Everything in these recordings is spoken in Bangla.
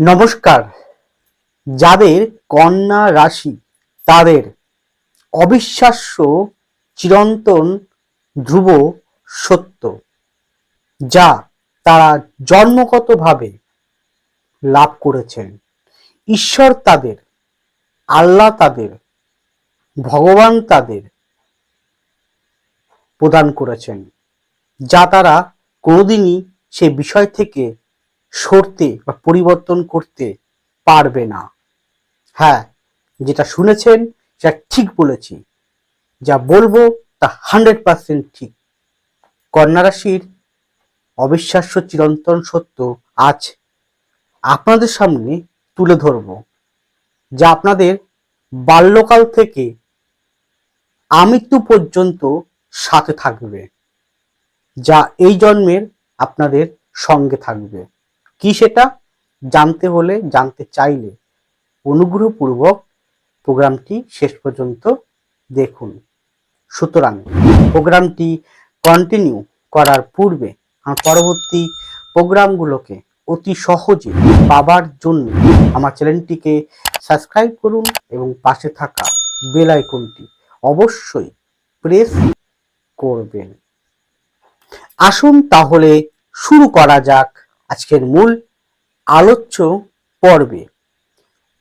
নমস্কার। যাদের কন্যা রাশি, তাদের অবিশ্বাস্য চিরন্তন ধ্রুব সত্য, যা তারা জন্মগতভাবে লাভ করেছেন। ঈশ্বর তাদের, আল্লাহ তাদের, ভগবান তাদের প্রদান করেছেন, যা তারা কোনোদিনই সে বিষয় থেকে সরতে বা পরিবর্তন করতে পারবে না। হ্যাঁ যেটা শুনেছেন, সেটা ঠিক বলেছি। যা বলব, তা হান্ড্রেড পার্সেন্ট ঠিক। কন্যা রাশির অবিশ্বাস্য চিরন্তন সত্য আজ আপনাদের সামনে তুলে ধরব, যা আপনাদের বাল্যকাল থেকে আমৃত্যু পর্যন্ত সাথে থাকবে, যা এই জন্মের আপনাদের সঙ্গে থাকবে। কি সেটা? জানতে হলে জানতে চাইলে অনুগ্রহপূর্বক প্রোগ্রামটি শেষ পর্যন্ত দেখুন। সুতরাং প্রোগ্রামটি কন্টিনিউ করার পূর্বে আমার পরবর্তী প্রোগ্রামগুলোকে অতি সহজে পাবার জন্য আমার চ্যানেলটিকে সাবস্ক্রাইব করুন এবং পাশে থাকা বেল আইকনটি অবশ্যই প্রেস করবেন। আসুন তাহলে শুরু করা যাক। আজকের মূল আলোচ্য পর্বে।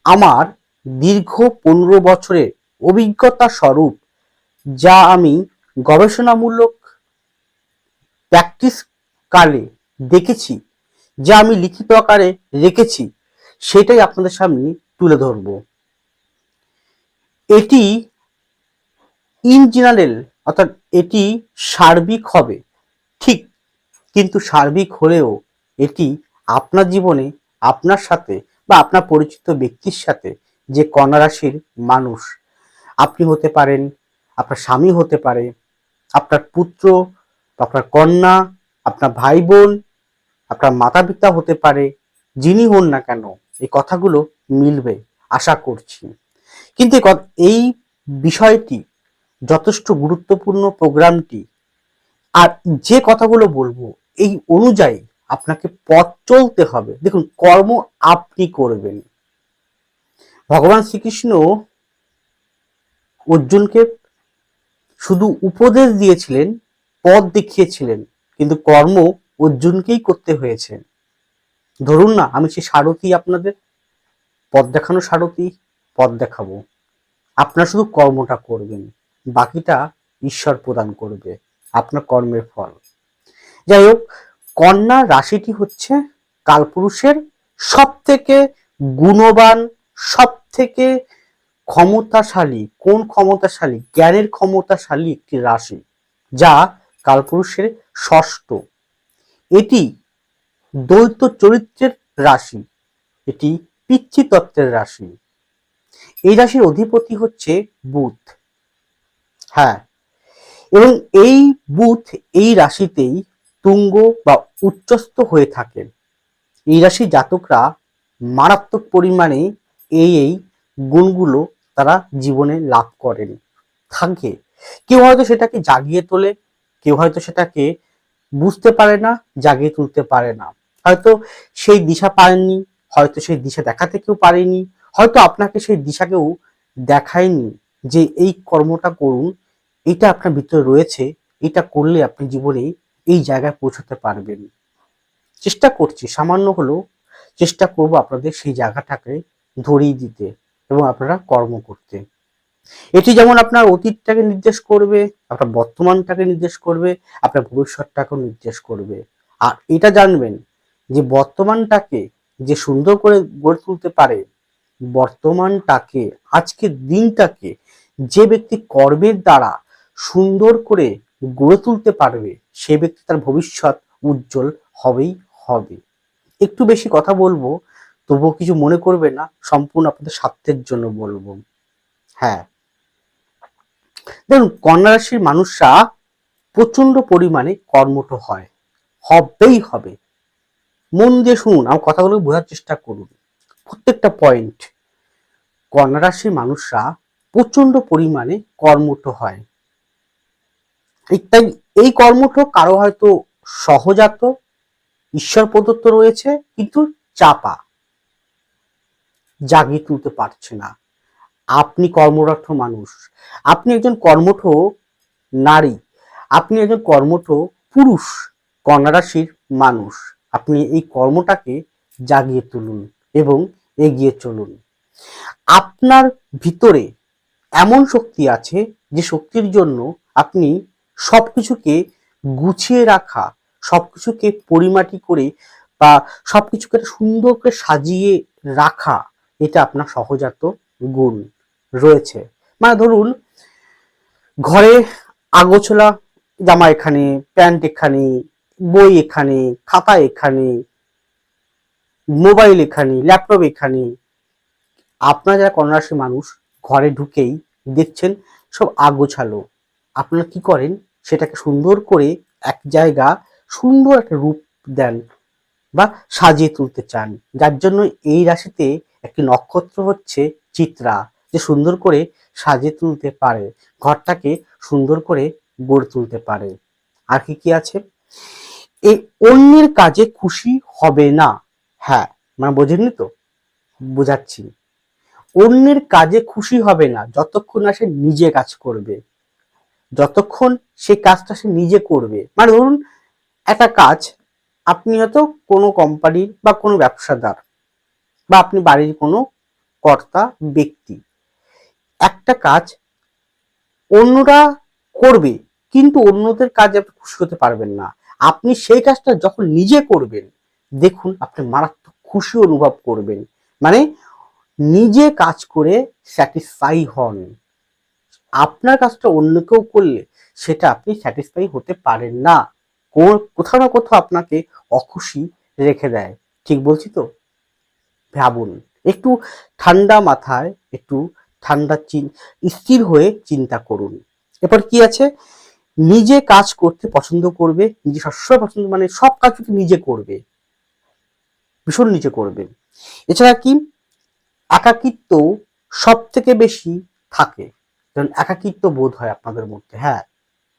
আমার দীর্ঘ পনেরো বছরের অভিজ্ঞতা স্বরূপ, যা আমি গবেষণামূলক প্র্যাকটিস কালে দেখেছি, যা আমি লিখিত আকারে রেখেছি, সেটাই আপনাদের সামনে তুলে ধরব। এটি ইন জেনারেল অর্থাৎ এটি সার্বিক হবে, ঠিক, কিন্তু সার্বিক হলেও এটি আপনার জীবনে, আপনার সাথে বা আপনার পরিচিত ব্যক্তির সাথে যে কন্যা রাশির মানুষ, আপনি হতে পারেন, আপনার স্বামী হতে পারে, আপনার পুত্র, আপনার কন্যা, আপনার ভাই বোন আপনার মাতা পিতা হতে পারে, যিনি হন না কেন, এই কথাগুলো মিলবে, আশা করছি। কিন্তু এই বিষয়টি যথেষ্ট গুরুত্বপূর্ণ প্রোগ্রামটি, আর যে কথাগুলো বলব, এই অনুযায়ী আপনাকে পথ চলতে হবে। দেখুন, কর্ম আপনি করবেন। ভগবান শ্রীকৃষ্ণ অর্জুনকে শুধু উপদেশ দিয়েছিলেন, পথ দেখিয়েছিলেন, কিন্তু কর্ম অর্জুনকেই করতে হয়েছে। ধরুন না, আমি সেই সারথি আপনাদের, পথ দেখানো সারথি, পথ দেখাবো। আপনার শুধু কর্মটা করবেন, বাকিটা ঈশ্বর প্রদান করবে, আপনার কর্মের ফল। যাই হোক কন্যা রাশিটি হচ্ছে কালপুরুষের সব থেকে গুণবান সব থেকে ক্ষমতাশালী। কোন ক্ষমতাশালী? জ্ঞানের ক্ষমতাশালী একটি রাশি, যা কালপুরুষের ষষ্ঠ। এটি দ্বৈত চরিত্রের রাশি, এটি পিতৃতত্ত্বের রাশি। এই রাশির অধিপতি হচ্ছে বুধ। হ্যাঁ এবং এই বুধ এই রাশিতেই তুঙ্গ বা উচ্চস্থ হয়ে থাকেন। এই রাশির জাতকরা মারাত্মক পরিমাণে এই এই গুণগুলো তারা জীবনে লাভ করেন। থাকে। কেউ হয়তো সেটাকে জাগিয়ে তোলে, কেউ হয়তো সেটাকে বুঝতে পারে না, জাগিয়ে তুলতে পারে না। হয়তো সেই দিশা পায়নি হয়তো সেই দিশা দেখাতে কেউ পারেনি, হয়তো আপনাকে সেই দিশাকেও দেখায়নি যে এই কর্মটা করুন, এটা আপনার ভিতরে রয়েছে, এটা করলে আপনি জীবনে এই জায়গায় পৌঁছতে পারবেন। চেষ্টা করছি, সামান্য হলেও চেষ্টা করব আপনাদের সেই জায়গাটাকে ধরিয়ে দিতে এবং আপনারা কর্ম করতে। এটি যেমন আপনার অতীতটাকে নির্দেশ করবে, আপনার বর্তমানটাকে নির্দেশ করবে, আপনার ভবিষ্যৎটাকেও নির্দেশ করবে। আর এটা জানবেন যে বর্তমানটাকে যে সুন্দর করে গড়ে তুলতে পারে, বর্তমানটাকে, আজকের দিনটাকে যে ব্যক্তি কর্মের দ্বারা সুন্দর করে গড়ে তুলতে পারবে, সে ব্যক্তি তার ভবিষ্যৎ উজ্জ্বল হবেই হবে। একটু বেশি কথা বলব, তবুও কিছু মনে করবে না, সম্পূর্ণ আপনাদের স্বার্থের জন্য বলব। হ্যাঁ। দেখুন, কন্যা রাশির মানুষরা প্রচণ্ড পরিমাণে কর্মঠ হয়, হবেই হবে। মন দিয়ে শুনুন, আমার কথাগুলো বোঝার চেষ্টা করুন। প্রত্যেকটা পয়েন্ট কন্যা রাশির মানুষরা প্রচণ্ড পরিমাণে কর্মঠ হয়। তাই এই কর্মঠ কারও হয়তো সহজাত ঈশ্বর প্রদত্ত রয়েছে, কিন্তু চাপা। জাগিয়ে তুলতে পারছে না। আপনি কর্মরত মানুষ। আপনি একজন কর্মঠ নারী। আপনি একজন কর্মঠ পুরুষ কন্যা রাশির মানুষ। আপনি এই কর্মটাকে জাগিয়ে তুলুন এবং এগিয়ে চলুন। আপনার ভিতরে এমন শক্তি আছে যে শক্তির জন্য আপনি সবকিছুকে গুছিয়ে রাখা, সবকিছুকে পরিমাটি করে বা সবকিছুকে একটা সুন্দর করে সাজিয়ে রাখা, এটা আপনার সহজাত গুণ রয়েছে। মানে ধরুন, ঘরে আগোছলা, জামা এখানে, প্যান্ট এখানে, বই এখানে, খাতা এখানে, মোবাইল এখানে, ল্যাপটপ এখানে, আপনারা যারা কন্যারাশি মানুষ ঘরে ঢুকেই দেখছেন সব আগোছালো, আপনারা কি করেন? সেটাকে সুন্দর করে এক জায়গা সুন্দর একটা রূপ দেন বা সাজিয়ে তুলতে চান। যার জন্য এই রাশিতে একটি নক্ষত্র হচ্ছে চিত্রা, যে সুন্দর করে সাজিয়ে তুলতে পারে, ঘরটাকে সুন্দর করে গড়ে তুলতে পারে। আর কি কি আছে? এই অন্যের কাজে খুশি হবে না। হ্যাঁ মানে বোঝেননি তো? বোঝাচ্ছি। অন্যের কাজে খুশি হবে না, যতক্ষণ না সে নিজে কাজ করবে। যতক্ষণ সে কাজটা সে নিজে করবে। মানে ধরুন, একটা কাজ, আপনি হয়তো কোনো কোম্পানির বা কোনো ব্যবসাদার বা আপনি বাড়ির কোনো কর্তা, ব্যক্তি, একটা কাজ অন্যরা করবে, কিন্তু অন্যদের কাজে আপনি খুশি হতে পারবেন না। আপনি সেই কাজটা যখন নিজে করবেন, দেখুন আপনি মারাত্মক খুশি অনুভব করবেন। মানে নিজে কাজ করে স্যাটিসফাই হন। আপনার কাজটা অন্য কেউ করলে সেটা আপনি স্যাটিসফাই হতে পারেন না। কোথাও না কোথাও আপনাকে অখুশি রেখে দেয়। ঠিক বলছি তো? ভাবুন, একটু ঠান্ডা মাথায়, একটু ঠান্ডা স্থির হয়ে চিন্তা করুন। এরপর কি আছে? নিজে কাজ করতে পছন্দ করবে, নিজে সবসময় পছন্দ মানে সব কাজ কিন্তু নিজে করবে। ভীষণ নিজে করবে। এছাড়া কি? একাকিত্ব সব থেকে বেশি থাকে। কারণ একাকিত্ব বোধ হয় আপনাদের মধ্যে হ্যাঁ?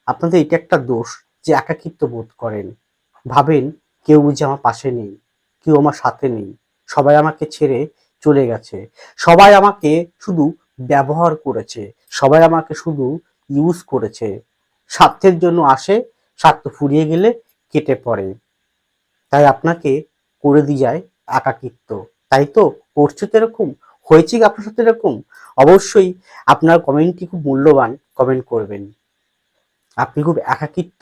আপনাদের এটা একটা দোষ যে একাকিত্ব বোধ করেন। ভাবেন, কেউ বুঝে আমার পাশে নেই, কেউ আমার সাথে নেই, সবাই আমাকে ছেড়ে চলে গেছে। সবাই আমাকে শুধু ব্যবহার করেছে, সবাই আমাকে শুধু ইউজ করেছে। স্বার্থের জন্য আসে, স্বার্থ ফুরিয়ে গেলে কেটে পড়ে। তাই আপনাকে করে দিয়ে যায় একাকিত্ব। তাই তো করছে তো এরকম? হয়েছে কি আপনার সাথে এরকম? অবশ্যই আপনার কমেন্টটি খুব মূল্যবান কমেন্ট করবেন। আপনি খুব একাকিত্ব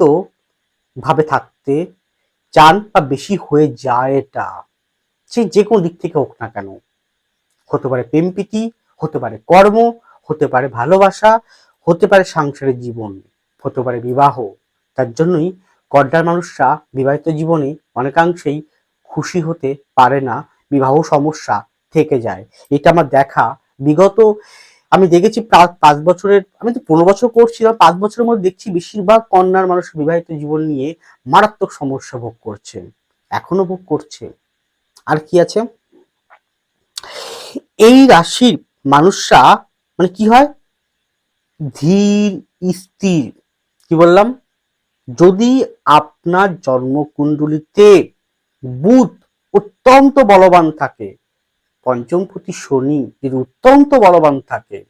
ভাবে থাকতে চান বা বেশি হয়ে যায় এটা সে যে কোনো দিক থেকে হোক না কেন। হতে পারে প্রেম প্রীতি, হতে পারে কর্ম, হতে পারে ভালোবাসা, হতে পারে সাংসারিক জীবন, হতে পারে বিবাহ। তার জন্যই কড্ডার মানুষরা বিবাহিত জীবনে অনেকাংশেই খুশি হতে পারে না। বিবাহ সমস্যা থেকে যায়। এটা আমার দেখা। বিগত আমি দেখেছি পাঁচ বছরের, আমি তো পনেরো বছর করছিলাম পাঁচ বছরের মধ্যে দেখছি বেশিরভাগ কন্যার মানুষ বিবাহিত জীবন নিয়ে মারাত্মক সমস্যা ভোগ করছে। এখনও ভোগ করছে। আর কি আছে? এই রাশির মানুষরা মানে কি হয়? ধীর, স্থির। কি বললাম? যদি আপনার জন্মকুণ্ডলিতে বুধ অত্যন্ত বলবান থাকে পঞ্চমপতি শনি যদি অত্যন্ত বলবান থাকে।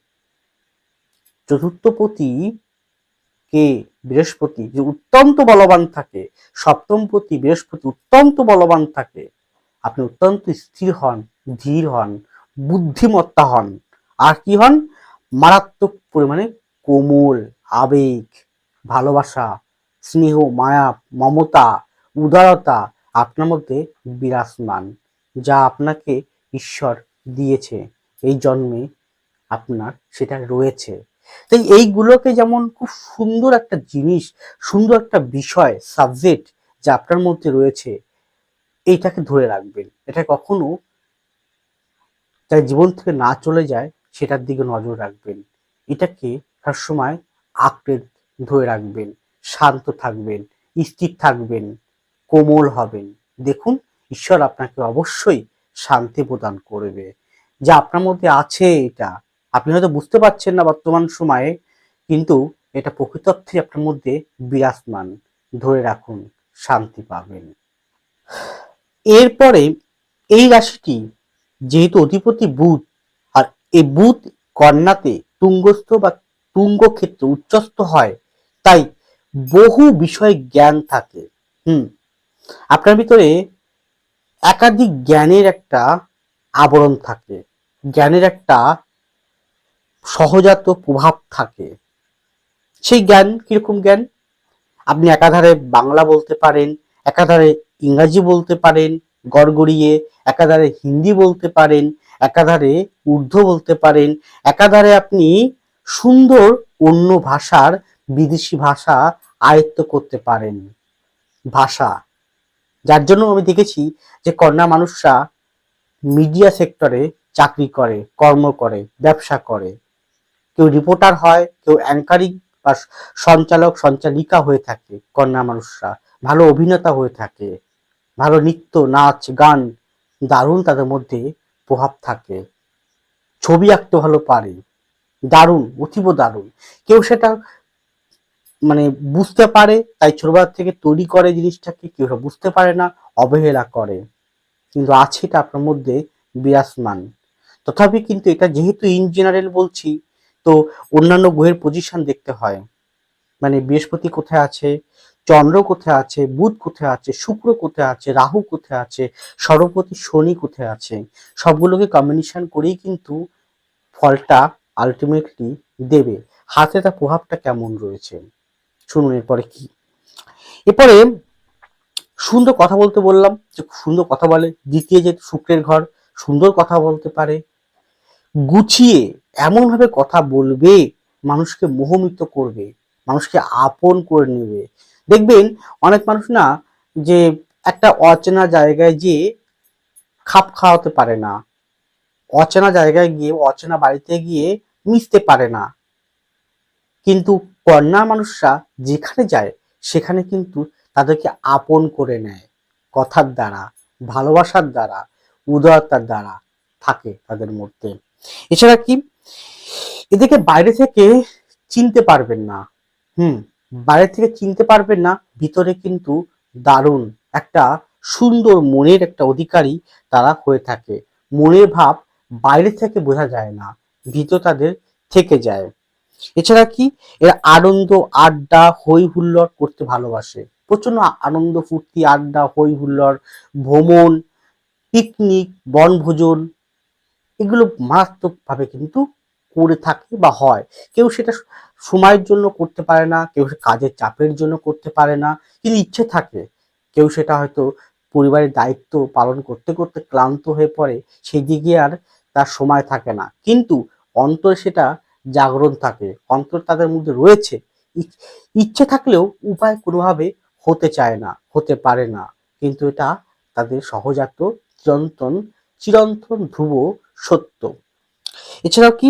চতুর্থপতি কে? বৃহস্পতি, যে অত্যন্ত বলবান থাকে। সপ্তমপতি, বৃহস্পতি অত্যন্ত বলবান থাকে। আপনি অত্যন্ত স্থির হন, ধীর হন, বুদ্ধিমত্তা হন। আর কি হন? মারাত্মক পরিমাণে কোমল, আবেগ, ভালোবাসা, স্নেহ, মায়া, মমতা, উদারতা আপনার মধ্যে বিরাজমান। যা আপনাকে ঈশ্বর দিয়েছে, এই জন্মে আপনার সেটা রয়েছে। তাই এইগুলোকে যেমন খুব সুন্দর একটা জিনিস, সুন্দর একটা বিষয় সাবজেক্ট যা আপনার মধ্যে রয়েছে, এইটাকে ধরে রাখবেন। এটা কখনো তার জীবন থেকে না চলে যায়, সেটার দিকে নজর রাখবেন। এটাকে সবসময় আঁকড়ে ধরে রাখবেন। শান্ত থাকবেন, স্থির থাকবেন, কোমল হবেন। দেখুন, ঈশ্বর আপনাকে অবশ্যই শান্তি প্রদান করবে। যা আপনার মধ্যে আছে এটা। আপনি হয়তো বুঝতে পারছেন না বর্তমান সময়ে, কিন্তু এটা প্রকৃতর্থে আপনার মধ্যে বিরাজমান। ধরে রাখুন, শান্তি পাবেন। এরপরে এই রাশিটি, যেহেতু অধিপতি বুধ, আর এই বুধ কন্যাতে তুঙ্গস্থ বা তুঙ্গ ক্ষেত্র উচ্চস্থ হয়, তাই বহু বিষয়ে জ্ঞান থাকে। হুম, আপনার ভিতরে একাধিক জ্ঞানের একটা আবরণ থাকে। জ্ঞানের একটা সহজাত প্রভাব থাকে। সেই জ্ঞান কীরকম জ্ঞান? আপনি একাধারে বাংলা বলতে পারেন, একাধারে ইংরাজি বলতে পারেন গড়গড়িয়ে একাধারে হিন্দি বলতে পারেন, একাধারে উর্দু বলতে পারেন, একাধারে আপনি সুন্দর অন্য ভাষার বিদেশি ভাষা আয়ত্ত করতে পারেন। ভাষা। যার জন্য আমি দেখেছি যে কন্যা মানুষরা মিডিয়া সেক্টরে চাকরি করে, কর্ম করে, ব্যবসা করে। কেউ রিপোর্টার হয়, কেউ অ্যাঙ্কারিং বা সঞ্চালক, সঞ্চালিকা হয়ে থাকে কন্যা মানুষরা। ভালো অভিনেতা হয়ে থাকে, ভালো নৃত্য, নাচ, গান, দারুণ তাদের মধ্যে প্রভাব থাকে। ছবি আঁকতে ভালো পারে। দারুণ, অতীব দারুণ। কেউ সেটা মানে বুঝতে পারে, তাই ছোটবেলা থেকে তৈরি করে জিনিসটাকে কেউ বুঝতে পারে না, অবহেলা করে। কিন্তু আছে এটা আপনার মধ্যে বিরাজমান। তথাপি কিন্তু এটা যেহেতু ইন জেনারেল বলছি, তো অন্যান্য গ্রহের পজিশন দেখতে হয়। মানে বৃহস্পতি কোথায় আছে, চন্দ্র কোথায় আছে, বুধ কোথায় আছে, শুক্র কোথায় আছে, রাহু কোথায় আছে, সর্বপতি শনি কোথায় আছে, সবগুলোকে কম্বিনেশন করেই কিন্তু ফলটা আলটিমেটলি দেবে। হাতে তার প্রভাবটা কেমন রয়েছে? শুনুন এরপরে কি। এরপরে সুন্দর কথা বলতে বললাম, যে সুন্দর কথা বলে, দ্বিতীয় যে শুক্রের ঘর, সুন্দর কথা বলতে পারে। গুছিয়ে এমনভাবে কথা বলবে, মানুষকে মোহমিত করবে, মানুষকে আপন করে নেবে। দেখবেন অনেক মানুষ না, যে একটা অচেনা জায়গায় গিয়ে খাপ খাওয়াতে পারে না। অচেনা জায়গায় গিয়ে, অচেনা বাড়িতে গিয়ে মিশতে পারে না। কিন্তু কন্যা মানুষরা যেখানে যায়, সেখানে কিন্তু তাদেরকে আপন করে নেয়। কথার দ্বারা, ভালোবাসার দ্বারা, উদারতার দ্বারা থাকে তাদের মধ্যে। এছাড়া কি? এদেরকে বাইরে থেকে চিনতে পারবেন না। হুম, বাইরে থেকে চিনতে পারবেন না, ভিতরে কিন্তু দারুণ একটা সুন্দর মনের একটা অধিকারী তারা হয়ে থাকে। মনের ভাব বাইরে থেকে বোঝা যায় না, ভিতর তাদের থেকে যায়। এছাড়া কি? এরা আনন্দ, আড্ডা হই হুল্লোড় করতে ভালোবাসে। প্রচণ্ড আনন্দ, ফুর্তি, আড্ডা হই হুল্লোড় ভ্রমণ পিকনিক বনভোজন এগুলো মারাত্মকভাবে কিন্তু করে থাকে বা হয়। কেউ সেটা সময়ের জন্য করতে পারে না, কেউ কাজের চাপের জন্য করতে পারে না, কিন্তু ইচ্ছে থাকে। কেউ সেটা হয়তো পরিবারের দায়িত্ব পালন করতে করতে ক্লান্ত হয়ে পড়ে, সেদিকে আর তার সময় থাকে না। কিন্তু অন্তরে সেটা জাগরণ থাকে, অন্তর তাদের মধ্যে রয়েছে। ইচ্ছে থাকলেও উপায় কোনোভাবে হতে চায় না, হতে পারে না। কিন্তু এটা তাদের সহজাত চিরন্তন চিরন্তন ধ্রুব সত্য। এছাড়াও কি?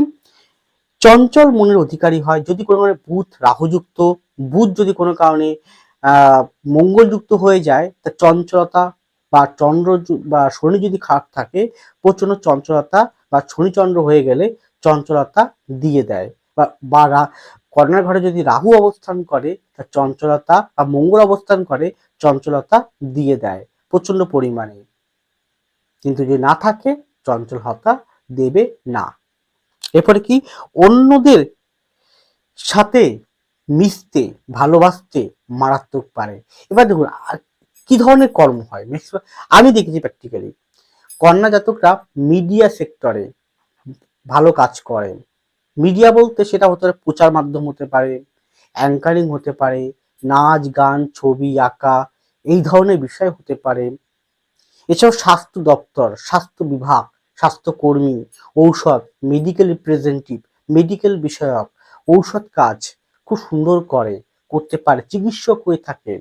চঞ্চল মনের অধিকারী হয় যদি কোনো কারণে বুধ রাহুযুক্ত, বুধ যদি কোনো কারণে মঙ্গলযুক্ত হয়ে যায়, তা চঞ্চলতা বা চন্দ্র বা শনি যদি খারাপ থাকে প্রচণ্ড চঞ্চলতা বা শনিচন্দ্র হয়ে গেলে চঞ্চলতা দিয়ে দেয় বা বা কর্ণার ঘরে যদি রাহু অবস্থান করে, তা চঞ্চলতা বা মঙ্গল অবস্থান করে, চঞ্চলতা দিয়ে দেয় প্রচণ্ড পরিমাণে। কিন্তু যদি না থাকে, চঞ্চলতা দেবে না। এরপরে কি? অন্যদের সাথে মিশতে, ভালোবাসতে মারাত্মক পারে। এবার দেখুন কি ধরনের কর্ম হয়? আমি দেখেছি প্র্যাকটিক্যালি কন্যা জাতকরা মিডিয়া সেক্টরে ভালো কাজ করেন। মিডিয়া বলতে সেটা হতে পারে, প্রচার মাধ্যম হতে পারে অ্যাঙ্কারিং হতে পারে, নাচ, গান, ছবি, আঁকা, এই ধরনের বিষয় হতে পারে। এছাড়াও স্বাস্থ্য দপ্তর, স্বাস্থ্য বিভাগ, স্বাস্থ্যকর্মী, ঔষধ মেডিকেল রিপ্রেজেন্টেটিভ মেডিকেল বিষয়ক, ঔষধ কাজ খুব সুন্দর করে করতে পারে, চিকিৎসক হয়ে থাকে,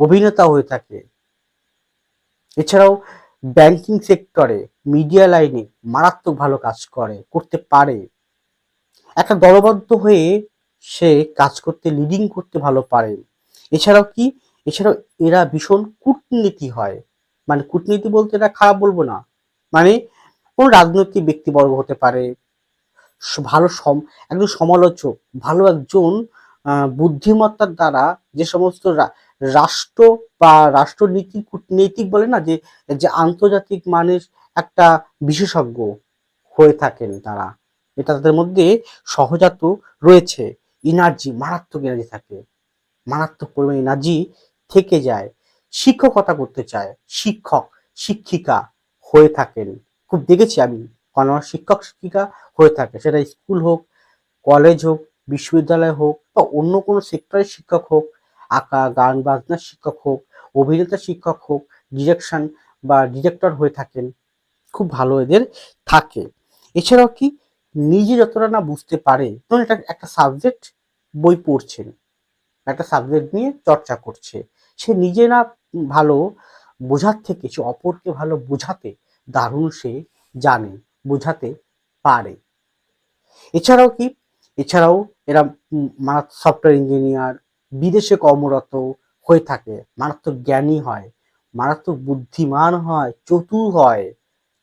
অভিনেতা হয়ে থাকে। এছাড়াও ব্যাংকিং সেক্টরে মিডিয়া লাইনে মারাত্মক ভালো কাজ করে, করতে পারে। একটা দলবদ্ধ হয়ে সে কাজ করতে লিডিং করতে ভালো পারে। এছাড়াও কি? এছাড়াও এরা ভীষণ কূটনীতি হয়। মানে কূটনীতি বলতে এটা খারাপ বলব না। মানে কোন রাজনৈতিক ব্যক্তিবর্গ হতে পারে ভালো সম, একজন সমালোচক, ভালো একজন বুদ্ধিমত্তার দ্বারা যে সমস্ত রাষ্ট্র বা রাষ্ট্রনীতি, কূটনৈতিক বলে না, যে যে আন্তর্জাতিক মানের একটা বিশেষজ্ঞ হয়ে থাকেন তারা। এটা তাদের মধ্যে সহজাত রয়েছে। এনার্জি, মারাত্মক এনার্জি থাকে। মারাত্মক পরিমাণ এনার্জি থেকে যায়। শিক্ষকতা করতে চায়। শিক্ষক, শিক্ষিকা হয়ে থাকেন। খুব দেখেছি আমি কোনো শিক্ষক, শিক্ষিকা হয়ে থাকে। সেটা স্কুল হোক, কলেজ হোক, বিশ্ববিদ্যালয় হোক বা অন্য কোনো সেক্টরের শিক্ষক হোক আঁকা, গান বাজনার শিক্ষক হোক, অভিনেতা শিক্ষক হোক ডিরেকশন বা ডিরেক্টর হয়ে থাকেন, খুব ভালো এদের থাকে। এছাড়াও কি নিজে যতটা না বুঝতে পারে, ধরুন এটা একটা সাবজেক্ট বই পড়ছেন একটা সাবজেক্ট নিয়ে চর্চা করছে, সে নিজে না ভালো বোঝার থেকে, সে অপরকে ভালো বোঝাতে দারুণ সে জানে, বোঝাতে পারে। এছাড়াও কি, এছাড়াও এরা সফটওয়্যার ইঞ্জিনিয়ার বিদেশে কর্মরত হয়ে থাকে। মারাত্মক জ্ঞানী হয়, মারাত্মক বুদ্ধিমান হয়, চতুর হয়।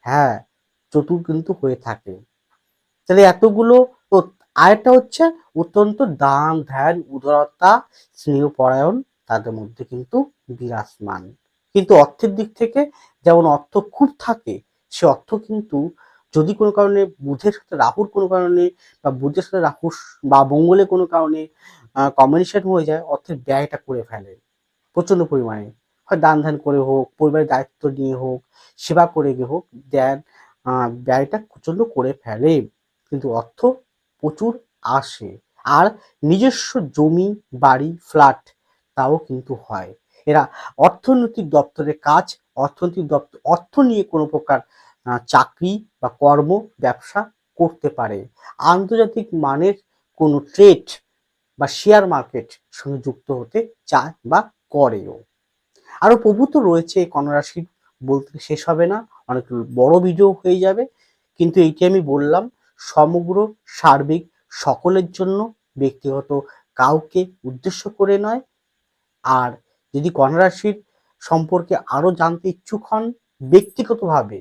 হ্যাঁ চতুর কিন্তু হয়ে থাকে। তাহলে এতগুলো আয়টা হচ্ছে অত্যন্ত দান, ধ্যান, উদারতা, স্নেহপরায়ণ, তাদের মধ্যে কিন্তু বিরাজমান। কিন্তু অর্থের দিক থেকে যেমন অর্থ খুব থাকে, সে অর্থ কিন্তু যদি কোনো কারণে বুধের সাথে রাহুর কোনো কারণে বা বুধের সাথে রাহুর বা মঙ্গলের কোনো কারণে কম্বিনেশন হয়ে যায়, অর্থের ব্যয়টা করে ফেলে প্রচণ্ড পরিমাণে। হয় দান ধ্যান করে হোক, পরিবারের দায়িত্ব নিয়ে হোক, সেবা করে গিয়ে হোক, দেন ব্যয়টা প্রচণ্ড করে ফেলে। কিন্তু অর্থ প্রচুর আসে। আর নিজস্ব জমি, বাড়ি ফ্ল্যাট তাও কিন্তু হয়। এরা অর্থনৈতিক দপ্তরের কাজ, অর্থনৈতিক দপ্তর অর্থ নিয়ে কোনো প্রকার চাকরি বা কর্ম, ব্যবসা করতে পারে। আন্তর্জাতিক মানের কোনো ট্রেড বা শেয়ার মার্কেট সঙ্গে যুক্ত হতে চায় বা করেও। আরও প্রভূত রয়েছে কন্যারাশির বলতে শেষ হবে না, অনেক বড় ভিডিও হয়ে যাবে। কিন্তু এইটি আমি বললাম, সমগ্র সার্বিক সকলের জন্য ব্যক্তিগত কাউকে উদ্দেশ্য করে নয়। আর যদি কন্যারাশির সম্পর্কে আরও জানতে ইচ্ছুক হন, ব্যক্তিগতভাবে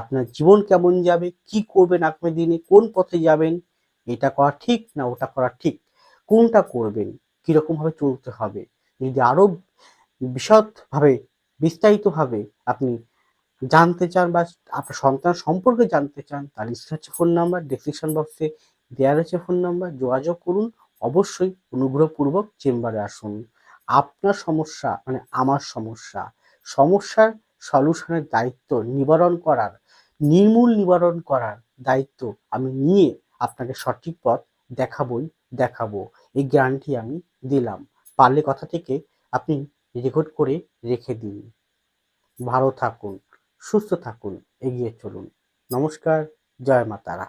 আপনার জীবন কেমন যাবে, কি করবেন আগামী দিনে, কোন পথে যাবেন, এটা করা ঠিক না ওটা করা ঠিক, কোনটা করবেন, কীরকম ভাবে চলতে হবে, যদি আরও বিশদভাবে, বিস্তারিতভাবে আপনি জানতে চান বা আপনার সন্তান সম্পর্কে জানতে চান, তার তাহলে হচ্ছে ফোন নাম্বার ডিসক্রিপশন বক্সে দেওয়া রয়েছে ফোন নাম্বার যোগাযোগ করুন, অবশ্যই অনুগ্রহপূর্বক চেম্বারে আসুন। আপনার সমস্যা মানে আমার সমস্যা, সমস্যার সলিউশনের দায়িত্ব নিবারণ করার নির্মূল নিবারণ করার দায়িত্ব আমি নিয়ে আপনাকে সঠিক পথ দেখাবই, দেখাবো। এই গ্যারান্টি আমি দিলাম। পারলে কথা থেকে আপনি রেকর্ড করে রেখে দিন। ভালো থাকুন, সুস্থ থাকুন, এগিয়ে চলুন। নমস্কার, জয় মাতারা